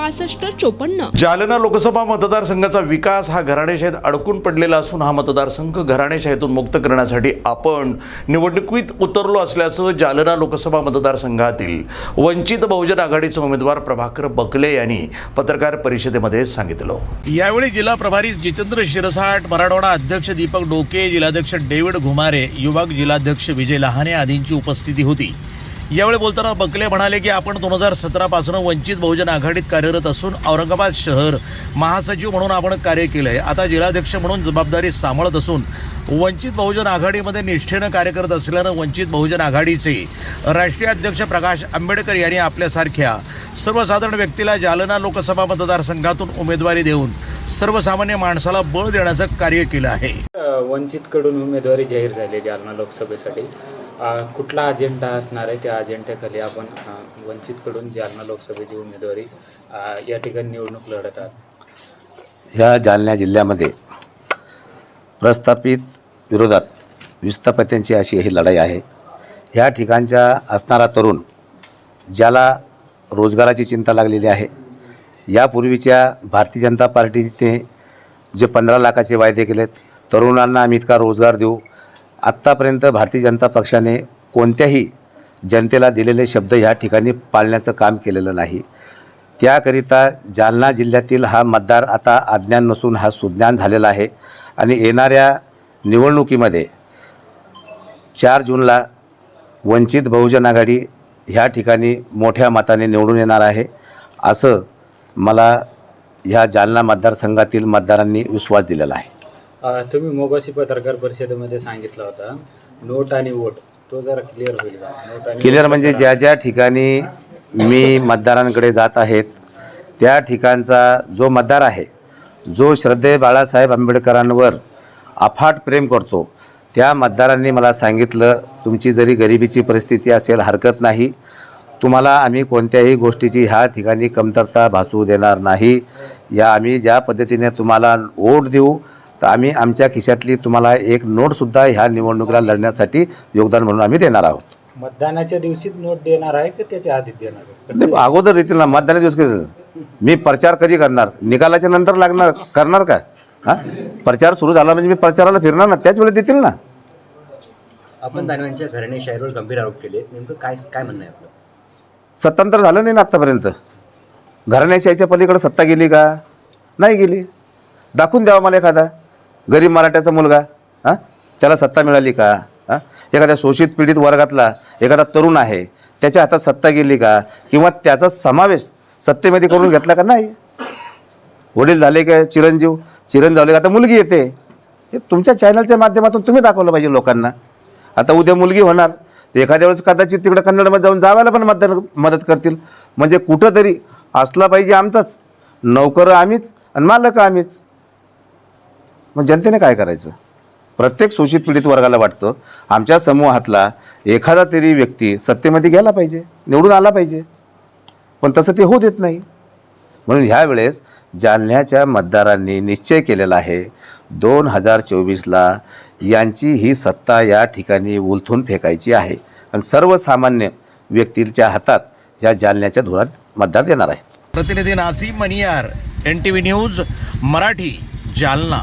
पासष्ट चोपन्न. जालना लोकसभा मतदारसंघाचा विकास हा घराणेशाहीत अडकून पडलेला असून हा मतदारसंघ घराणेशाहीतून मुक्त करण्यासाठी आपण निवडणुकीत उतरलो असल्याचं जालना लोकसभा मतदारसंघातील वंचित बहुजन आघाडीचे उमेदवार प्रभाकर बकले यांनी पत्रकार परिषदेमध्ये सांगितलं. यावेळी जिल्हा प्रभारी जितेंद्र शिरसाट मराठवाडा अध्यक्ष दीपक डोके जिल्हाध्यक्ष डेव्हिड घुमारे युवक जिल्हाध्यक्ष विजय लहाने आदींची उपस्थिती होती. यावेळी बोलताना बकले म्हणाले की आपण दोन हजार सतरापासून वंचित बहुजन आघाडीत कार्यरत असून औरंगाबाद शहर महासचिव म्हणून आपण कार्य केलंय. आता जिल्हाध्यक्ष म्हणून जबाबदारी सांभाळत असून वंचित बहुजन आघाडीमध्ये निष्ठेनं कार्य करत असल्यानं वंचित बहुजन आघाडीचे राष्ट्रीय अध्यक्ष प्रकाश आंबेडकर यांनी आपल्यासारख्या सर्वसाधारण व्यक्तीला जालना लोकसभा मतदारसंघातून उमेदवारी देऊन सर्वसामान्य माणसाला बळ देण्याचं कार्य केलं आहे. वंचितकडून उमेदवारी जाहीर झाली जालना लोकसभेसाठी. कुठला अजेंडा असणार आहे त्या अजेंड्याखाली आपण वंचितकडून जालना लोकसभेची उमेदवारी या ठिकाणी निवडणूक लढत आहात? ह्या जालना जिल्ह्यामध्ये प्रस्थापित विरोधात विस्थापितांची अशी ही लढाई आहे. ह्या ठिकाणच्या असणारा तरुण ज्याला रोजगाराची चिंता लागलेली आहे यापूर्वीच्या भारतीय जनता पार्टीने जे पंधरा लाखाचे वायदे केलेत तरुणांना आम्ही इतका रोजगार देऊ आत्तापर्यंत भारतीय जनता पक्षाने कोणत्याही जनतेला दिलेले शब्द ह्या ठिकाणी पाळण्याचं काम केलेलं नाही. त्याकरिता जालना जिल्ह्यातील हा मतदार आता अज्ञान नसून हा सुज्ञान झालेला आहे आणि येणाऱ्या निवडणुकीमध्ये चार जूनला वंचित बहुजन आघाडी ह्या ठिकाणी मोठ्या मताने निवडून येणार आहे असं मला ह्या जालना मतदारसंघातील मतदारांनी विश्वास दिलेला आहे. तुम्ही मोगाशी पत्रकार परिषदेमध्ये सांगितलं होता नोट आणि वोट तो जरा क्लिअर होईल का नोट आणि क्लिअर म्हणजे ज्या ज्या ठिकाणी मी मतदारांकडे जात आहेत त्या ठिकाणचा जो मतदार आहे जो श्रद्धे बाळासाहेब आंबेडकरांवर अफाट प्रेम करतो त्या मतदारांनी मला सांगितलं तुमची जरी गरिबीची परिस्थिती असेल हरकत नाही. तुम्हाला आम्ही कोणत्याही गोष्टीची ह्या ठिकाणी कमतरता भासू देणार नाही. या आम्ही ज्या पद्धतीने तुम्हाला वोट देऊ तर आम्ही आमच्या खिशातली तुम्हाला एक नोटसुद्धा ह्या निवडणुकीला लढण्यासाठी योगदान म्हणून आम्ही देणार आहोत. मतदानाच्या दिवशीच नोट देणार आहे का त्याच्या आधीच देणार आहे? अगोदर येतील ना मतदाना दिवस कधी? मी प्रचार कधी करणार? निकालाच्या नंतर लागणार करणार का हा? प्रचार सुरू झाला म्हणजे मी प्रचाराला फिरणार ना त्याच वेळेस देतील ना. आपण दानवांच्या घराणे शाहीरवर गंभीर आरोप केले. नेमकं काय काय म्हणणं आहे आपलं? सत्तांतर झालं नाही ना आत्तापर्यंत घराण्याशाहीच्या पलीकडे सत्ता गेली का? नाही गेली. दाखवून द्यावा मला एखादा. गरीब मराठ्याचा मुलगा हां? त्याला सत्ता मिळाली का? हां? एखाद्या शोषित पीडित वर्गातला एखादा तरुण आहे त्याच्या हातात सत्ता गेली का? किंवा त्याचा समावेश सत्तेमध्ये करून घेतला का नाही? वडील झाले का चिरंजीव? चिरंजीव झाले का? आता मुलगी येते. हे तुमच्या चॅनलच्या माध्यमातून तुम्ही दाखवलं पाहिजे लोकांना. आता उद्या मुलगी होणार. तर एखाद्या वेळेस कदाचित तिकडे कन्नडमध्ये जाऊन जावायला पण मतदान मदत करतील. म्हणजे कुठंतरी असला पाहिजे आमचाच. नोकर आम्हीच आणि मालक आम्हीच. मग जनतेने काय करायचं? प्रत्येक शोषित पीडित वर्गाला वाटतं आमच्या समूहातला एखादा तरी व्यक्ती सत्तेमध्ये गेला पाहिजे निवडून आला पाहिजे. पण तसं ते होऊ देत नाही. म्हणून ह्यावेळेस जालन्याच्या मतदारांनी निश्चय केलेला आहे दोन हजार चोवीसला यांची ही सत्ता या ठिकाणी उलथून फेकायची आहे. आणि सर्वसामान्य व्यक्तीच्या हातात या जालन्याच्या धुरात मतदार देणार आहे प्रतिनिधी Nasim Maniyar N T V news Marathi Jalna.